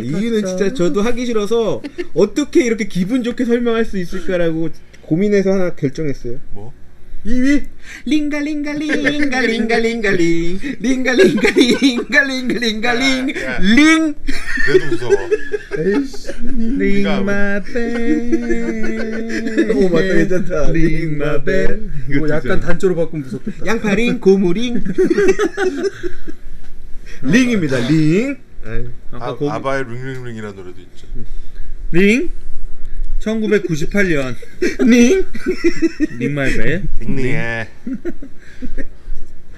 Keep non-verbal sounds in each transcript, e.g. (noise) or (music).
아, 싫다. 이유는 진짜 저도 하기 싫어서 어떻게 이렇게 기분 좋게 설명할 수 있을까라고 고민해서 하나 결정했어요. 뭐? 2위? 링가 링가 링가 링가 링가 링 (laughs) 링가 링가 링가 링가 링가링 야, 야. 링. 그래도 무서워. 에이씨. 네가 링마벨. 오 맞다. 괜찮다 링마벨. 뭐 약간 단조로 바꾸면 무섭겠다. 양파링 고무링. (laughs) 링입니다. 링 아까 아, 거기 아바의 링링링이라는 노래도 있죠. 링? 1998년. (laughs) 링? 링마이벨 링링해.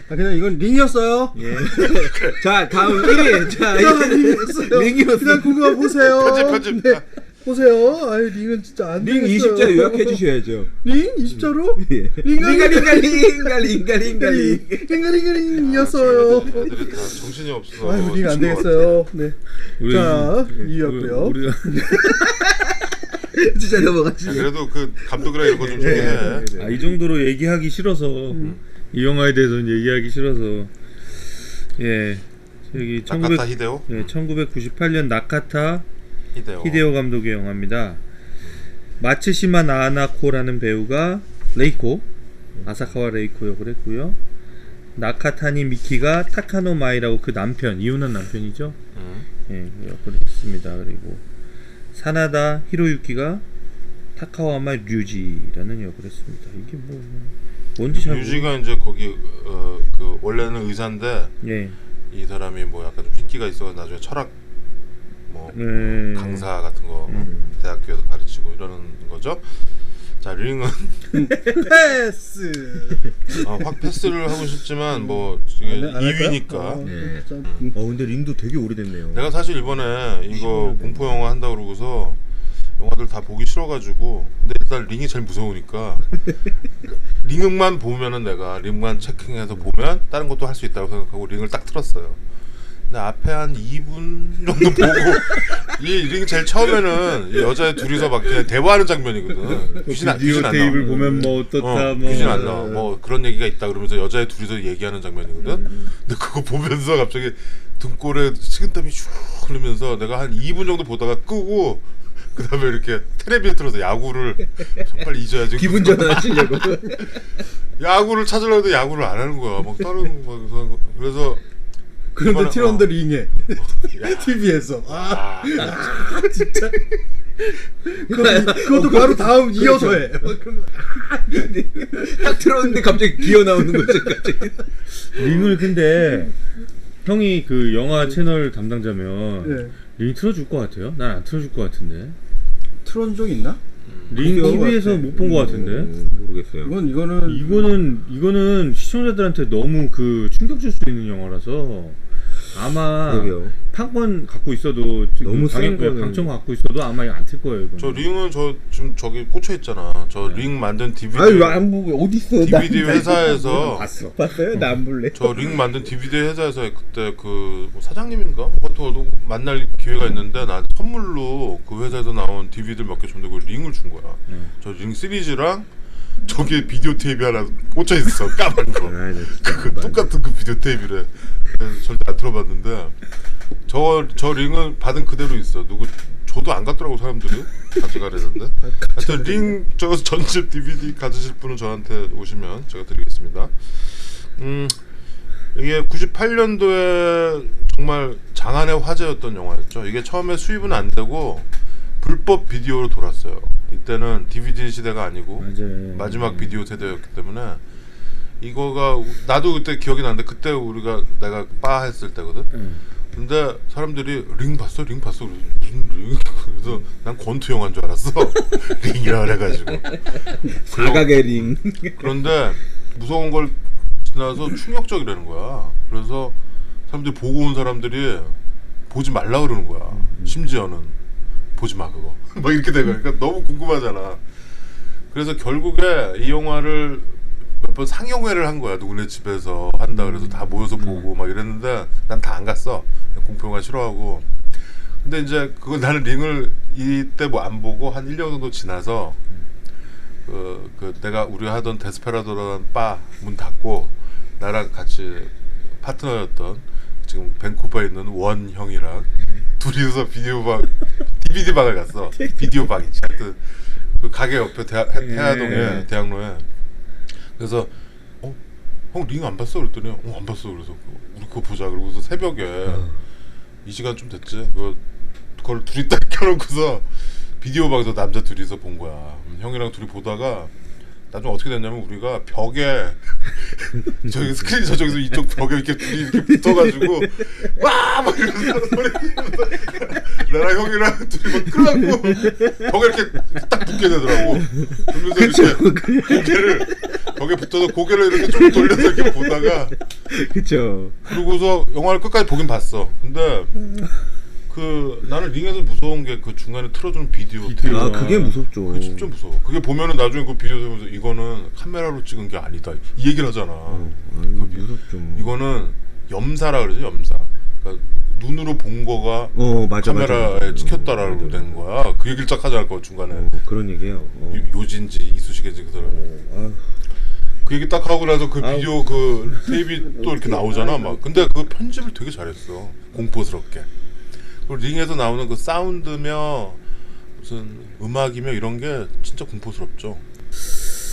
아 그냥 이건 링이었어요. 예. (laughs) 자 다음 1위 자 그냥 링이었어요. 그냥 링이었어 그거 보세요. 편집, 편집. 네. 보세요 아유 링은 진짜 안 링 되겠어요 20자 요약해 주셔야죠 링 20자로? 예. 링가 링가 링가 링가 링가 링가 링 링가 링가 링이었어요 애들이 다 정신이 없어서. 아유 링 안 되겠어요 네 우리- 자, 우리- 이유였고요. 우리가 진짜. 넘어가지 그래도 그 감독이랑 이런 거좀 소개해. 아, 이 정도로 얘기하기 싫어서 이 영화에 대해서는 얘기하기 싫어서 예 저기 1900 나카타 히데오? 예, 1998년 나카타 히데오. 히데오 감독의 영화입니다. 마츠시마 나나코라는 배우가 레이코 아사카와 레이코 역을 했고요. 나카타니 미키가 타카노 마이라고 그 남편 이혼한 남편이죠. 음. 예, 그 역을 했습니다. 그리고 사나다 히로유키가 타카와마 류지라는 역을 했습니다. 이게 뭐 뭔지 잘 유지가 이제 거기 어, 그 원래는 의사인데 모르... 예. 이 사람이 뭐 약간 좀 흰기가 있어 나중에 철학 뭐 네. 강사 같은 거 음. 대학교에서 가르치고 이러는 거죠. 자 링은 패스 어, 확 패스를 하고 싶지만 뭐 이게 안 할- 안 할까요? 2위니까 어, 네. 좀- 어 근데 링도 되게 오래됐네요 내가 사실 이번에 이거 공포 영화 한다 고 그러고서 영화들 다 보기 싫어가지고 근데 일단 링이 제일 무서우니까 (laughs) 링만 보면은 내가 링만 체킹해서 보면 다른 것도 할 수 있다고 생각하고 링을 딱 틀었어요. 근데 앞에 한 2분 정도 보고 이 링 제일 처음에는 이 여자 둘이서 막 그냥 대화하는 장면이거든. 귀신 안, 귀신 안 나와. 테이블 보면 뭐 어떻다 어, 뭐 귀신 안 나와. 뭐 그런 얘기가 있다 그러면서 여자애 둘이서 얘기하는 장면이거든. 근데 그거 보면서 갑자기 등골에 식은땀이 슉 흐르면서 내가 한 2분 정도 보다가 끄고 그 다음에 이렇게 텔레비에 틀어서 야구를 좀 빨리 잊어야지. 기분 전환하시려고 (laughs) 야구를 찾으려고 해도 야구를 안 하는 거야. 막 다른 거. 그래서 그런데 티런더 어. 링에 야, TV에서. 아 아, 진짜. 그것도, 그것도 바로 다음 이어서 해. 딱 들었는데 갑자기 기어 나오는 거죠 갑자기. 링을 근데 형이 그 영화 채널 담당자면 네. 링 틀어줄 것 같아요? 난 안 틀어줄 것 같은데. 트론 적 있나? 링 그런 것 TV에서. 못 본 것 같은데. 음, 모르겠어요. 이건 이거는 이거는 이거는 시청자들한테 너무 그 충격 줄 수 있는 영화라서 아마 그러게요 판권 갖고 있어도 너무 센 방해, 거는- 방청 갖고 있어도 아마 안틀 거예요. 이거는. 저 링은 저 지금 저기 꽂혀 있잖아. 저 링 만든 DVD. 아유 안 보고 어디 있어 DVD 회사에서 봤어. 봤어요? 나 안 볼래 저 링 만든 DVD 회사에서 그때 그뭐 사장님인가 뭐또 만날 기회가 있는데 나한테 선물로 그 회사에서 나온 DVD를 몇 개 줬는데 그 링을 준 거야. 음. 저링 시리즈랑 저기에 비디오 테이프 하나 꽂혀 있어 (laughs) 까만 거. 아, 그 똑같은 그 비디오 테이프래. 그래서 절대 안 들어봤는데 저 저 링은 받은 그대로 있어. 누구 저도 안 갖더라고 사람들이 가져가려는데. 하여튼 링 저 전집 DVD 가지실 분은 저한테 오시면 제가 드리겠습니다. 음 이게 98년도에 정말 장안의 화제였던 영화였죠. 이게 처음에 수입은 안 되고 불법 비디오로 돌았어요. 이때는 DVD 시대가 아니고 맞아요. 마지막 비디오 세대였기 때문에 이거가 나도 그때 기억이 나는데 그때 우리가 내가 바 했을 때거든. 응. 근데 사람들이 링 봤어, 링 봤어. 그래서 무슨 링? 그래서 난 권투 영화인 줄 알았어. (laughs) 링이라 그래가지고. 사각의 링 그런데 무서운 걸 지나서 충격적이라는 거야. 그래서 사람들이 보고 온 사람들이 보지 말라 그러는 거야. 심지어는 보지 마 그거. (laughs) 막 이렇게 된 거야. 그러니까 너무 궁금하잖아. 그래서 결국에 이 영화를 몇 번 상영회를 한 거야. 누구네 집에서 한다 그래서 다 모여서 보고 막 이랬는데 난 다 안 갔어. 공포 영화 싫어하고. 근데 이제 그거 나는 링을 이때 뭐 안 보고 한 1년 정도 지나서 그, 그 내가 우리 하던 데스페라도라는 바 문 닫고 나랑 같이 파트너였던 지금 밴쿠버에 있는 원 형이랑 둘이서 비디오 방 DVD (laughs) 방을 갔어. 비디오 방 있지. 하여튼 그 가게 옆에 대하, 해- 해화동에 예. 대학로에. 그래서 어, 형 링 안 봤어? 그랬더니 어, 안 봤어. 그래서 그- 우리 그거 보자. 그러고서 새벽에 이 시간 좀 됐지. 그거 그걸 둘이 딱 켜놓고서 비디오 방에서 남자 둘이서 본 거야. 형이랑 둘이 보다가 나중에 어떻게 됐냐면 우리가 벽에 (laughs) 저기 스크린 저쪽에서 이쪽 벽에 이렇게 둘이 이렇게 붙어가지고 와막 이러면서 나랑 형이랑 둘이 막 끌어안고 벽에 이렇게 딱 붙게 되더라고. 그러면서 이렇게 고개를 벽에 붙어서 고개를 이렇게 좀 돌려서 이렇게 보다가 그쵸. 그러고서 영화를 끝까지 보긴 봤어. 근데 그 나는 링에서 무서운 게 그 중간에 틀어주는 비디오. 비디오. 아 그게 무섭죠. 그게 진짜 무서워. 그게 보면은 나중에 그 비디오 보면서 이거는 카메라로 찍은 게 아니다. 이 얘기를 하잖아. 어, 아유, 그 비- 무섭죠. 이거는 염사라 그러지 염사. 그러니까 눈으로 본 거가 어 맞아 카메라에 맞아. 찍혔다라고 맞아. 된 거야. 그 얘기를 쫙 하자 그 중간에 어, 그런 얘기예요. 어. 요- 요진지 이수식인지 그 사람이. 아유, 그 얘기 딱 하고 나서 그 아우. 비디오 그 테이프 또 이렇게 나오잖아 막 근데 그 편집을 되게 잘했어 공포스럽게 링에서 나오는 그 사운드며 무슨 음악이며 이런 게 진짜 공포스럽죠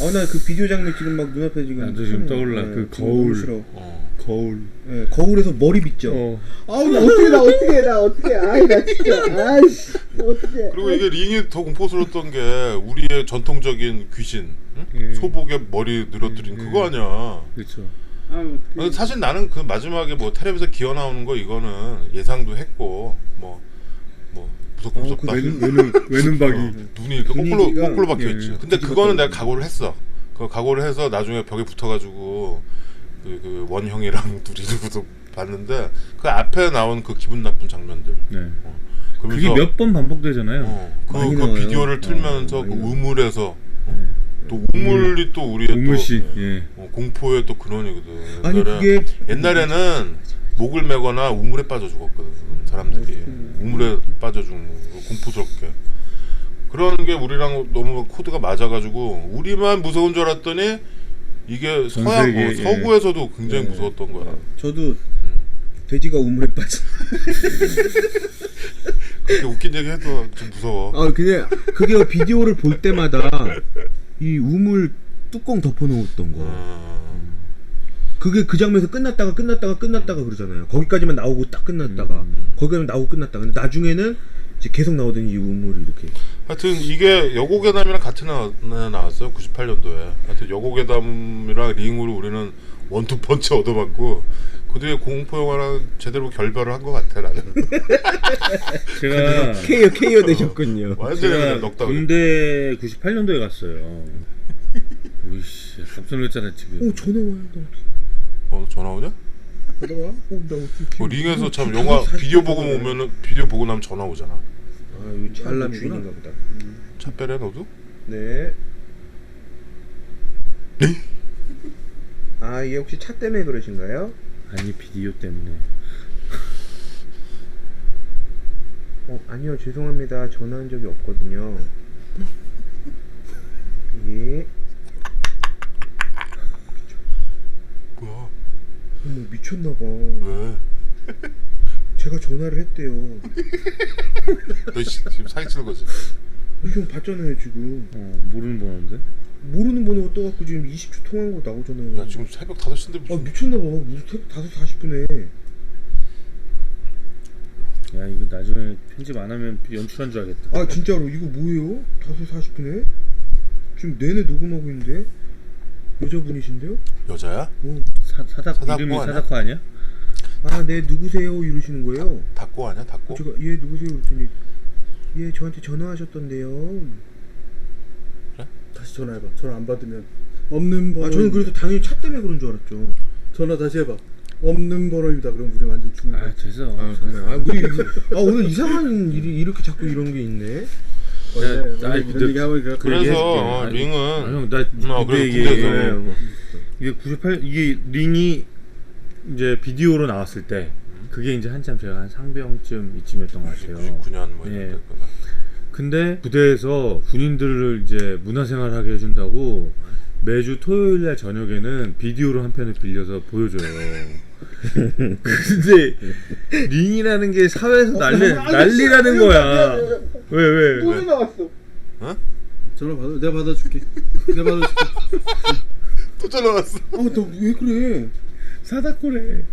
어, 나그 비디오 장면 지금 막 눈앞에 지금. 나도 지금 떠올라. 그 지금 거울. 싫어. 어. 거울. 예, 거울에서 머리 빗죠. 어. 아우 나 어떻게 나 어떻게 나 어떻게 아이 나 진짜 아이씨 어떻게. 그리고 이게 링이 더 공포스러웠던 게 우리의 전통적인 귀신 응? 예. 소복에 머리 늘어뜨린 예. 그거 아니야 그렇죠. 근데 사실 나는 그 마지막에 뭐 텔레비에서 기어 나오는 거 이거는 예상도 했고 뭐뭐 무섭고 어, 그 무섭다 외눈 외눈 외눈박이. 어, 눈이 이렇게 거꾸로 거꾸로 박혀 있지. 예, 근데 그거는 내가. 각오를 했어. 그 각오를 해서 나중에 벽에 붙어가지고 그, 그 원형이랑 (laughs) 둘이 누구도 봤는데 그 앞에 나온 그 기분 나쁜 장면들. 네. 어, 그게 몇 번 반복되잖아요. 어, 그, 그. 비디오를 틀면서 어, 그. 우물에서 네. 또 우물이 또 우리의 우물식. 또 예. 어, 공포의 또 근원이거든. 아니 옛날에- 그게 옛날에는 목을 매거나 우물에 빠져 죽었거든 사람들이 음. 우물에 빠져 죽는 거 공포스럽게 그런 게 우리랑 너무 코드가 맞아가지고 우리만 무서운 줄 알았더니 이게 전 서양 세계, 어, 예. 서구에서도 굉장히 네. 무서웠던 거야 저도 돼지가 우물에 빠져. 그렇게 웃긴 얘기 해도 좀 무서워 아 그냥 그게 비디오를 볼 때마다 이 우물 뚜껑 덮어놓았던 거. 음, 그게 그 장면에서 끝났다가 끝났다가 끝났다가 그러잖아요. 거기까지만 나오고 딱 끝났다가 음. 거기까지만 나오고 끝났다. 근데 나중에는 이제 계속 나오던 이 우물이 이렇게. 하여튼 이게 여고괴담이랑 같은 해 나왔어요 98년도에 하여튼 여고괴담이랑 링으로 우리는 원투 펀치 얻어맞고 그 뒤에 공포 영화랑 제대로 결별을 한 것 같아 나는 (laughs) 제가 KO KO 되셨군요. (laughs) 제가 넉다운 군대 98년도에 갔어요. 오이씨 깜짝 놀랐잖아 지금. 오 전화 와요. 나어 전화 오냐? 전화 와? 어, 나 어떻게? 뭐 링에서 참 지금 영화 비디오 보고. 오면은 비디오 보고 나면 전화 오잖아. 아 이거 알람 알람이구나. 주인인가 보다. 차 빼래 너도? 네. 네? 아 이게 혹시 차 때문에 그러신가요? 아니 비디오 때문에. 어 아니요 죄송합니다 전화한 적이 없거든요. (laughs) 예. 뭐야? 어머 미쳤나봐. 왜? 제가 전화를 했대요. (laughs) 너 씨, 지금 사기 치는 거지? 지금 봤잖아요 지금. 어 모르는 번호인데. 모르는 번호가 떠갖고 지금 20초 통화한 거 나오잖아요. 야 지금 새벽 5시인데 아 무슨 미쳤나 봐. 무슨 새벽 5시 40분에. 야 이거 나중에 편집 안 하면 연출한 줄 알겠다. 아 진짜로 이거 뭐예요? 5시 40분에? 지금 내내 녹음하고 있는데 여자분이신데요? 여자야? 오. 사, 사닥 사닥코 이름이 아니야? 아니야? 아 네 누구세요? 이러시는 거예요. 닭고 아니야? 닭고? 제가 얘 누구세요? 그랬더니 얘 저한테 전화하셨던데요. 다시 전화해봐. 전화 안 받으면 없는 번호. 아 저는 그래도 당연히 차 때문에 그런 줄 알았죠. 전화 다시 해봐. 없는 번호입니다. 그럼 우리 완전 죽는 거야. 아 됐어. 아 정말 아 우리 아 오늘 이상한 일이 이렇게 자꾸 이런 게 있네. 야, 원래 아이, 이런 얘기 하면 그래. 그래. 그래서. 어, 아니, 링은 아형나 어, 군대 그래, 군대에서. 네, 뭐. 이게 98 이게 링이 이제 비디오로 나왔을 때 그게 이제 한참 제가 한 상병쯤 이쯤이었던 것 같아요. 99년 뭐 이런 예. 때구나. 근데 부대에서 군인들을 이제 문화생활하게 해준다고 매주 토요일 날 저녁에는 비디오로 한 편을 빌려서 보여줘요. (laughs) 근데 링이라는 게 사회에서 난리 난리라는 거야. 왜 왜? 또 나왔어. 전화 받아. 내가 받아줄게. 내가 받아줄게. (laughs) 또 전화 왔어. 아너왜 그래? 사다코래.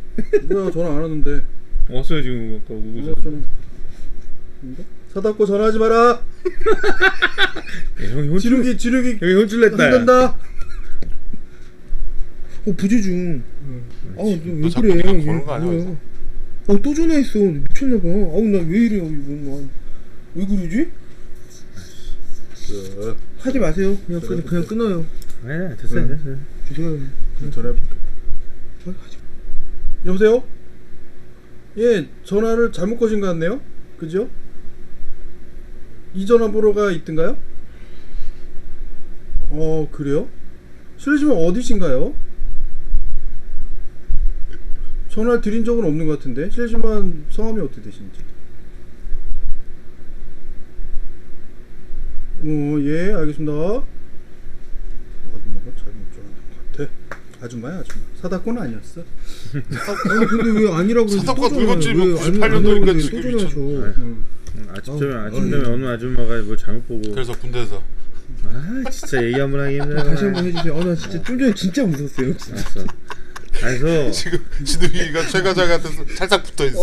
뭐야 전화 안 하는데. 왔어요 지금 아까 우구서. 전화. 사닫고 전화하지 마라. 형이 혼쭐 지르기 지르기 형이 혼쭐 냈다. 한단다. 어 부재중. 아왜 너 자꾸 네가 거는 거 아니야? 아또 전화했어. 미쳤나봐. 아우 나 왜 이래 이건. 왜 그러지? 하지 마세요. 그냥 끊 그냥 끊어요. 네 됐어요 됐어요. 주세요. 그냥 전화해볼게. 아, 하지 마. 여보세요? 예, 전화를 잘못 거신 것 같네요. 그죠? 이 전화 번호가 있던가요? 어, 그래요? 실례지만 어디신가요? 전화 드린 적은 없는 것 같은데 실례지만 성함이 어떻게 되시는지 어, 예, 알겠습니다 아줌마가 잘못 전화한 것 같아 아줌마야 아줌마 사다코는 아니었어 (laughs) 아니 근데 왜 아니라고? 사다코가. 늙었지, 왜뭐 아니- 98 아니라고 년도니까 그러지? 지금 또 전화하셔. 아침 되면 아침. 되면 어느 아줌마가 뭐 잘못 보고. 그래서 군대에서 아 진짜 얘기 한번 하기 힘들어. 다시 한번 해주세요 어, 나 진짜 좀 전에 진짜 무서웠어요 진짜. 알았어. 그래서 (laughs) 지금 진우이가 최 과장한테 살짝 붙어 있어.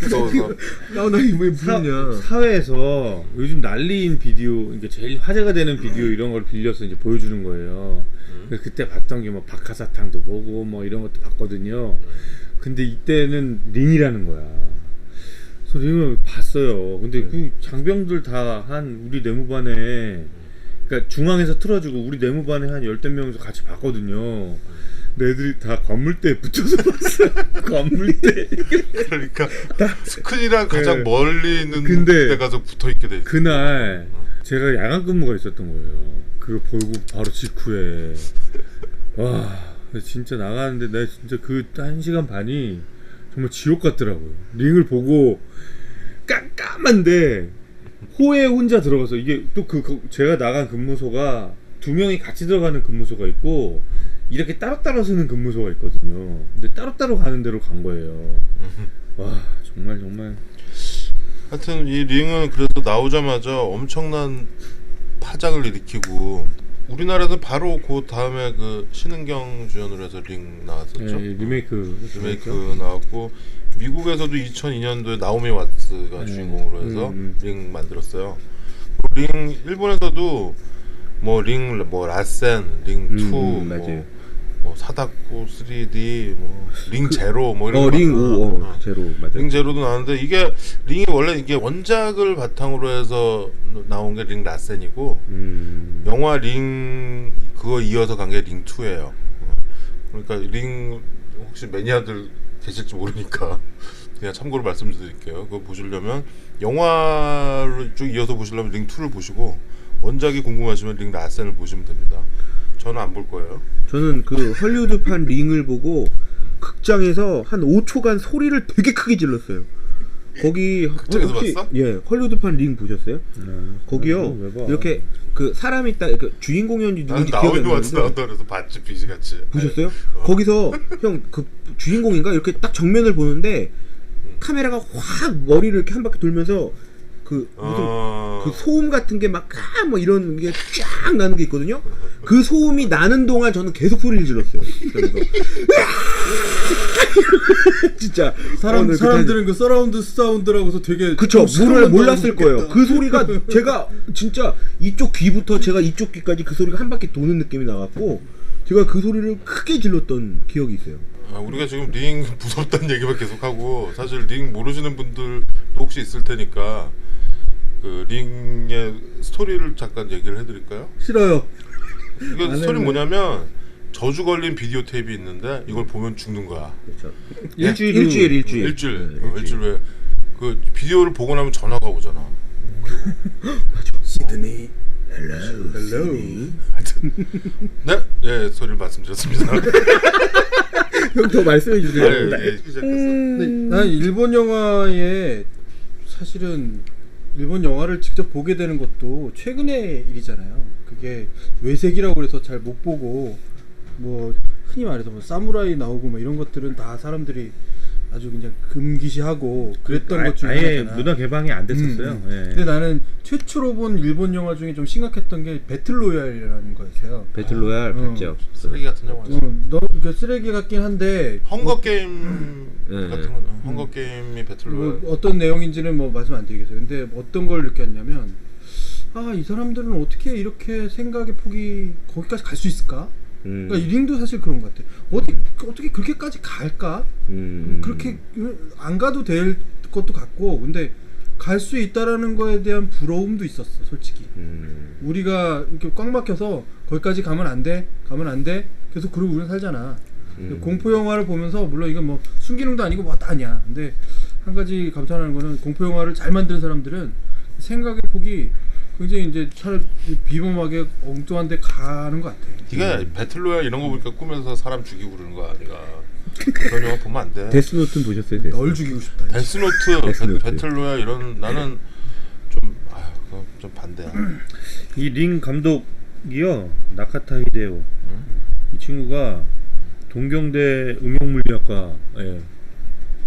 무서워서. (laughs) 나나 이거 왜 사, 무섭냐 사 회에서 요즘 난리인 비디오, 그러니까 제일 화제가 되는 비디오 이런 걸 빌려서 이제 보여주는 거예요. 그래서 그때 봤던 게 뭐 박하사탕도 보고 뭐 이런 것도 봤거든요. 근데 이때는 링이라는 거야. 링을 봤어요. 근데 그 장병들 다 한 우리 내무반에 그러니까 중앙에서 틀어주고 우리 내무반에 한 열댓 명이서 같이 봤거든요. 근데 애들이 다 건물대에 (laughs) 붙여서 봤어요. 건물대. 그러니까 (laughs) 스크린이랑 가장 네. 멀리 있는 근데 데 가서 붙어 있게 돼. 있어. 그날 제가 야간 근무가 있었던 거예요. 그거 보고 바로 직후에 (laughs) 와 진짜 나가는데 나 진짜 그 한 시간 반이 정말 지옥 같더라고요. 링을 보고 깜깜한데 호에 혼자 들어가서 이게 또그 제가 나간 근무소가 두 명이 같이 들어가는 근무소가 있고 이렇게 따로따로 쓰는 근무소가 있거든요. 근데 따로따로 가는 데로 간 거예요. (laughs) 와 정말 정말 하여튼 이 링은 그래서 나오자마자 엄청난 파장을 일으키고 우리나라에서 바로 그 다음에 그 신은경 주연으로 해서 링 나왔었죠. 예, 리메이크 리메이크 나왔고 미국에서도 2002년도에 나오미 왓츠가 네. 주인공으로 해서 음, 음. 링 만들었어요. 링 일본에서도 뭐 링 뭐 라센, 링 음, 2, 음, 뭐, 맞아요. 뭐 사다코 3D, 뭐링 제로 뭐 이런 어, 거링 많아. 5, 어, 어. 제로 맞아요. 링 제로도 나왔는데 이게 링이 원래 이게 원작을 바탕으로 해서 나온 게 링 라센이고 음. 영화 링 그거 이어서 간 게 링 2예요. 그러니까 링 혹시 매니아들 계실지 모르니까 (laughs) 그냥 참고로 말씀드릴게요. 그거 보시려면 영화를 쭉 이어서 보시려면 링 2를 보시고 원작이 궁금하시면 링 라센을 보시면 됩니다. 저는 안 볼 거예요. 저는 그 헐리우드판 (laughs) 링을 보고 극장에서 한 5초간 소리를 되게 크게 질렀어요. 거기 극장에서 혹시- 봤어? 예, 헐리우드판 링 보셨어요? 음. 거기요. 왜 봐? 이렇게 그 사람이 딱 그 주인공이었는지 나는 누군지 기억이 안 나는데 나온다 그래서 봤지 비지같이. 보셨어요? 거기서 형 그 주인공인가 이렇게 딱 정면을 보는데 카메라가 확 머리를 이렇게 한 바퀴 돌면서 그 무슨 어... 그 소음 같은 게 막 뭐 이런 게 쫙 나는 게 있거든요. 그 소음이 나는 동안 저는 계속 소리를 질렀어요. 그래서 (laughs) 진짜 사람 그 사람들은 그 서라운드 사운드라고서 되게 그쵸 물을 몰랐을 거예요. 그 소리가 (laughs) 제가 진짜 이쪽 귀부터 제가 이쪽 귀까지 그 소리가 한 바퀴 도는 느낌이 나갖고 제가 그 소리를 크게 질렀던 기억이 있어요. 아, 우리가 지금 링 (laughs) 무섭다는 얘기만 계속하고 사실 링 모르시는 분들도 혹시 있을 테니까 그 링의 스토리를 잠깐 얘기를 해드릴까요? 싫어요. 이게 안 스토리 해요. 뭐냐면 저주 걸린 비디오 테이프 있는데 이걸 보면 죽는 거야. 그렇죠. 일주일 일주일 후. 일주일 일주일 네, 어, 일주일 후에 그 비디오를 보고 나면 전화가 오잖아. (laughs) 시드니 헬로 헬로 하여튼 네, 네 소리를 말씀드렸습니다. (laughs) 형 더 말씀해 주세요. 네, 예, 시작했어. 근데 난 일본 영화에 사실은 일본 영화를 직접 보게 되는 것도 최근의 일이잖아요. 그 그게 외색이라고 그래서 잘 못 보고 뭐 흔히 말해서 뭐 사무라이 나오고 뭐 이런 것들은 다 사람들이 아주 그냥 금기시하고 그랬던 아, 것 중에 아예 하나잖아. 문화 개방이 안 됐었어요. 음, 음. 예. 근데 나는 최초로 본 일본 영화 중에 좀 심각했던 게 배틀로얄이라는 거였어요. 배틀로얄 어. 봤죠. 쓰레기 같은 영화였어. 어, 너그 쓰레기 같긴 한데 헝거 게임 네. 같은 거는 헝거 게임이 배틀로얄. 뭐 어떤 내용인지는 뭐 말씀 안 드리겠어요. 근데 어떤 걸 느꼈냐면 아 이 사람들은 어떻게 이렇게 생각의 폭이 거기까지 갈 수 있을까? 음. 그러니까 이 링도 사실 그런 것 같아. 어디 어떻게 그렇게까지 갈까? 음. 그렇게 안 가도 될 것도 같고 근데 갈 수 있다라는 거에 대한 부러움도 있었어 솔직히 음. 우리가 이렇게 꽉 막혀서 거기까지 가면 안 돼 가면 안 돼 계속 그러고 우리는 살잖아 음. 공포 영화를 보면서 물론 이건 뭐 순기능도 아니고 뭐다 아니야 근데 한 가지 감탄하는 거는 공포 영화를 잘 만드는 사람들은 생각의 폭이 굉장히 이제 차라리 비범하게 엉뚱한 데 가는 것 같아 네가 배틀로얄 이런 거 보니까 꿈에서 사람 죽이고 그러는 거야, 네가. (laughs) 그런 영화 보면 안 돼. 데스노트는 보셨어요? 데스? 널 죽이고 싶다 데스노트, 데스노트. 배- 배틀로얄 이런 나는 좀 아휴, 그거 좀 반대야. (clears throat) 이 링 감독이요 나카타 히데오 응? 이 친구가 동경대 응용물리학과에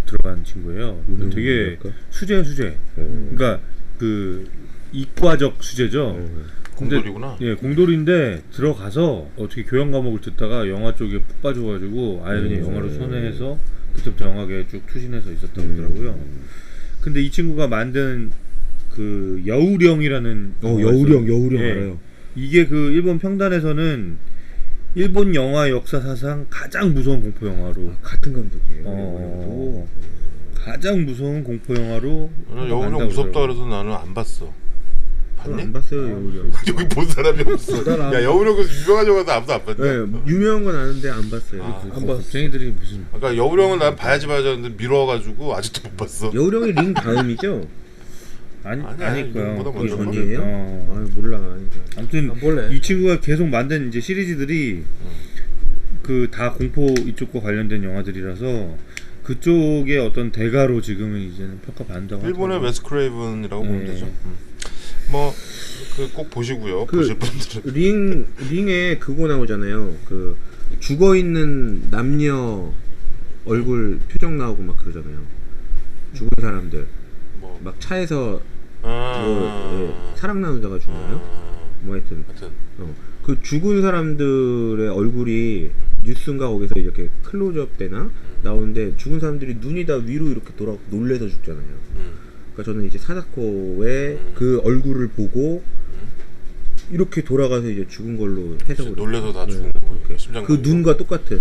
들어간 친구예요. 되게 응용물리학과? 수제 수제. 음. 그러니까 그 이과적 수제죠. 음. 근데- 공돌이구나. 예, 공돌인데 들어가서 어떻게 교양 과목을 듣다가 영화 쪽에 푹 빠져가지고 아예 그냥 음. 영화로 선회해서 그때부터 영화계에 쭉 투신해서 있었다고 음. 하더라고요. 근데 이 친구가 만든 그 여우령이라는 어 여우령. 여우령 예. 알아요. 이게 그 일본 평단에서는 일본 영화 역사 사상 가장 무서운 공포 영화로 같은 감독이에요. 어, 가장 무서운 공포 영화로 나는 여우령 무섭다 그러더라고요. 그래서 나는 안 봤어. 봤니? 안 봤어요 여우령. 여기 본 사람이 없어. 난안야 여우령 그 유명한 영화도 아무도 안 봤네. 네 유명한 건 아는데 안 봤어요. 아. 그안 봤어. 겁쟁이들이 무슨 그러니까 여우령은 난 봐야지 봐야지 했는데 미뤄가지고 아직도 못 봤어. 여우령이 링 다음이죠? 아니 아니야, 아닐 거야. 이거보다 거기 먼저. 전이에요? 어. 아 몰라. 아무튼 안 볼래. 이 친구가 계속 만든 이제 시리즈들이 그 다 공포 이쪽과 관련된 영화들이라서 그쪽의 어떤 대가로 지금은 이제는 평가받는다고 일본의 하더라고요. 웨스 크레이븐이라고 보면 네. 되죠. 음. 뭐 그 꼭 보시고요. 그- 보실 분들은. 링 링에 그거 나오잖아요. 그 죽어 있는 남녀 얼굴 표정 나오고 막 그러잖아요. 죽은 사람들. 뭐. 막 차에서 아, 뭐, 예, 사랑 나누다가 죽나요? 아, 뭐 하여튼. 하여튼. 어, 그 죽은 사람들의 얼굴이 뉴스인가 거기서 이렇게 클로즈업 되나? 나오는데 죽은 사람들이 눈이 다 위로 이렇게 돌아 놀래서 죽잖아요. 음, 그러니까 저는 이제 사다코의 그 얼굴을 보고 이렇게 돌아가서 이제 죽은 걸로 해석을 놀래서 다 했어요. 죽은 거 이렇게. 심장 그. 눈과 똑같은.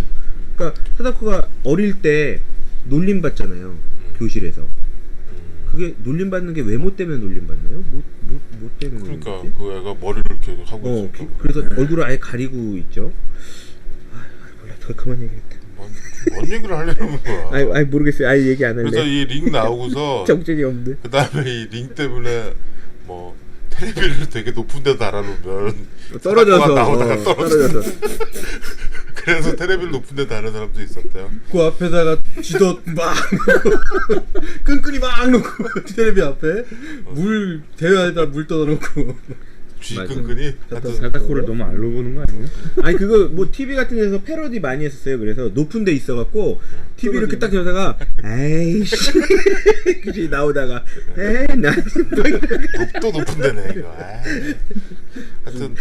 그러니까 사다코가 어릴 때 놀림 받잖아요. 교실에서. 음. 그게 놀림 받는 게 외모 때문에 놀림 받나요? 뭐, 뭐, 뭐 때문에 그러니까 받지? 그 애가 머리를 이렇게 하고 어, 기- 거야. 그래서 얼굴을 아예 가리고 있죠. 아, 아, 몰라, 더 그만 얘기했다. 뭔, 뭔 얘기를 하려는 거야. 아이, 아이 모르겠어요. 아예 얘기 안 할래. 그래서 이 링 나오고서 (laughs) 정적이 없네. 그 다음에 이 링 때문에 뭐 텔레비를 되게 높은 데 달아놓으면 떨어져서 사고가 나오다가 어, 떨어져. 떨어져서. (laughs) 그래서 텔레비를 높은 데 다는 사람도 있었대요. 그 앞에다가 쥐덫 막 (laughs) 끈끈이 막 놓고 텔레비 앞에 물 대야에다 물 떠놓고 쥐 맞아. 끈끈이 하여튼 사다코를 너무 알로 보는 거 아니에요? (laughs) 아니 그거 뭐 TV 같은 데서 패러디 많이 했었어요. 그래서 높은 데 있어갖고 TV 이렇게 딱 여다가 에이씨 (laughs) 그지 나오다가 나 높- 또 높은 데네 이거. 아이. 하여튼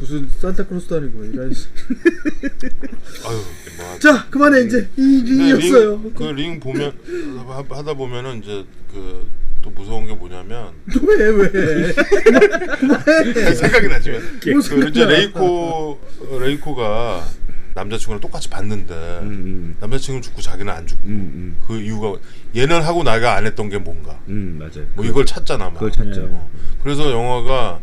무슨 산타크로스도 아니고 이런 씨. 아유 뭐 자 그만해 이제 이 링이었어요 그링 보면 하- 하다 보면은 이제 그 또 무서운 게 뭐냐면 (laughs) 왜 왜? (laughs) 생각이 나지만. 그 이제 레이코 레이코가 남자친구랑 똑같이 봤는데 음, 남자친구는 죽고 자기는 안 죽고. 음, 그 이유가 얘는 하고 나가 안 했던 게 뭔가. 음 맞아요. 뭐 이걸 찾잖아 막. 그걸 찾죠. 어. 그래서 영화가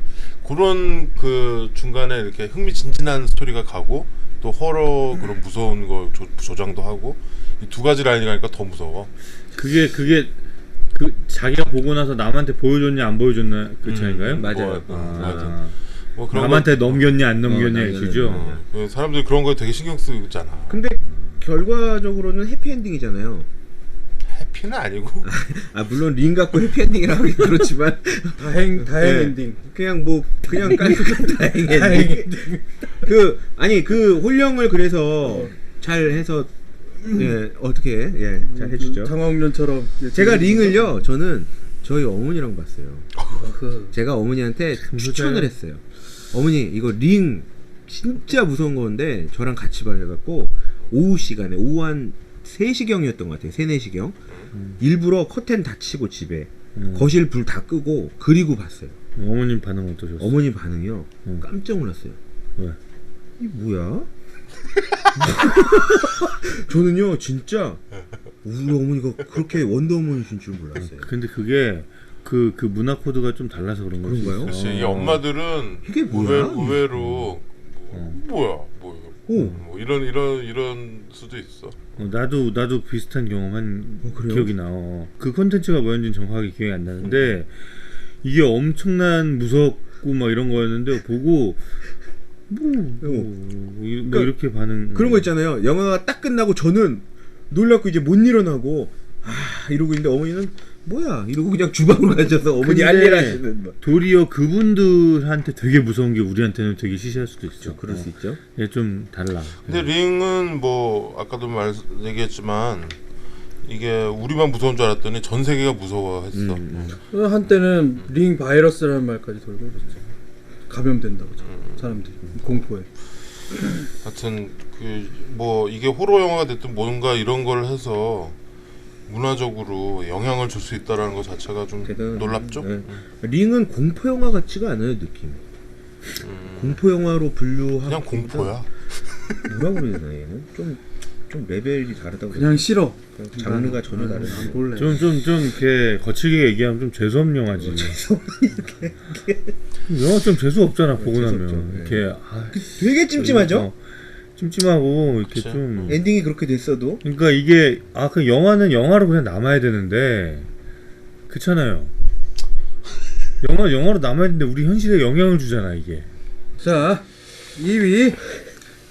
그런 그 중간에 이렇게 흥미진진한 스토리가 가고 또 호러 그런 무서운 거 조, 조장도 하고 이두 가지 라인이 가니까 더 무서워. 그게 그게 그 자기가 보고 나서 남한테 보여줬냐 안 보여줬냐 그 차인가요? 음, 맞아요. 뭐, 아, 하여튼 뭐 그런 남한테 거, 넘겼냐 안 넘겼냐 어. 남겼냐. 어, 그 사람들이 그런 거 되게 신경 쓰잖아 근데 결과적으로는 해피엔딩이잖아요. 해피는 아니고 (laughs) 아 물론 링 갖고 해피엔딩이라고 하긴 그렇지만 다행 다행 네. 엔딩. 그냥 뭐 그냥 깔끔한 다행 엔딩. 그 아니 그 홀령을 그래서 잘 해서 예 어떻게 예 잘 해주죠. 장화홍련처럼 제가 링을요 저는 저희 어머니랑 봤어요. 그 제가 어머니한테 참 추천을. 했어요. 어머니 이거 링 진짜 무서운 건데 저랑 같이 봐해갖고 오후 시간에 오후 한 3시경이었던 것 같아요. 3, 4시경. 일부러 커튼 닫히고 집에 음. 거실 불 다 끄고 그리고 봤어요. 어머님 반응 어떠셨어요? 어머니 반응이요. 음. 깜짝 놀랐어요. 왜? 이 뭐야? (laughs) 저는요 진짜 (laughs) 우리 어머니가 그렇게 원더우먼이신 줄 몰랐어요. 근데 그게 그, 그 문화 코드가 좀 달라서 그런 거지. 그런가요? 글쎄 이 엄마들은 이게 뭐야? 의외, 의외로 어. 뭐야 오. 뭐 이런 이런 이런 수도 있어 어, 나도 나도 비슷한 경험한 어? 기억이 나. 어. 그 콘텐츠가 뭐였는지 정확하게 기억이 안 나는데 이게 엄청난 무섭고 막 이런 거였는데 보고 뭐, 뭐, 이- 뭐 그러니까 이렇게 반응 그런 거 있잖아요. 영화가 딱 끝나고 저는 놀랍고 이제 못 일어나고 아 이러고 있는데 어머니는 뭐야 이러고 그냥 주방으로 가셔서 어머니 근데 할일 하시는 뭐. 도리어 그분들한테 되게 무서운 게 우리한테는 되게 시시할 수도 있죠. 그럴 수 있죠. 예, 좀 달라. 근데 링은 뭐 아까도 말 얘기했지만 이게 우리만 무서운 줄 알았더니 전 세계가 무서워했어 음, 그 한때는 링 바이러스라는 말까지 돌고 있었죠. 감염된다고 음. 사람들이 공포에. 하여튼 그 뭐 이게 호러 영화가 됐든 뭔가 이런 걸 해서 문화적으로 영향을 줄 수 있다라는 것 자체가 좀 게다가, 놀랍죠. 네. 링은 공포 영화 같지가 않아요 느낌. 음, 공포 영화로 분류하고 그냥 공포야. 뭐라 그래야 되나 얘는 좀. 좀 레벨이 다르다고 그냥 싫어. 그냥 장르가 전혀. 안 볼래. 좀 좀 좀 이렇게 거칠게 얘기하면 좀 재수 없는 영화지. 영화 좀 재수 없잖아 보고 재수 나면 없죠. 네. 이렇게 아, 되게 찜찜하죠? 어, 찜찜하고 이렇게 그치. 좀 엔딩이 그렇게 됐어도 그러니까 이게 아 그 영화는 영화로 그냥 남아야 되는데 그렇잖아요. 영화 영화로 남아야 되는데 우리 현실에 영향을 주잖아 이게. 자, 2위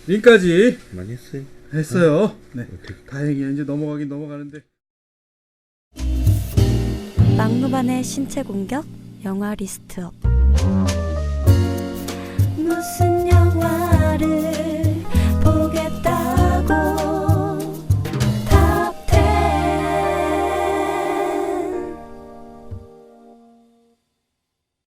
링까지 많이 했어요. 했어요. 네. 다행이에요. 이제 넘어가긴 넘어가는데. 막노반의 신체 공격 영화 리스트업. 무슨 영화를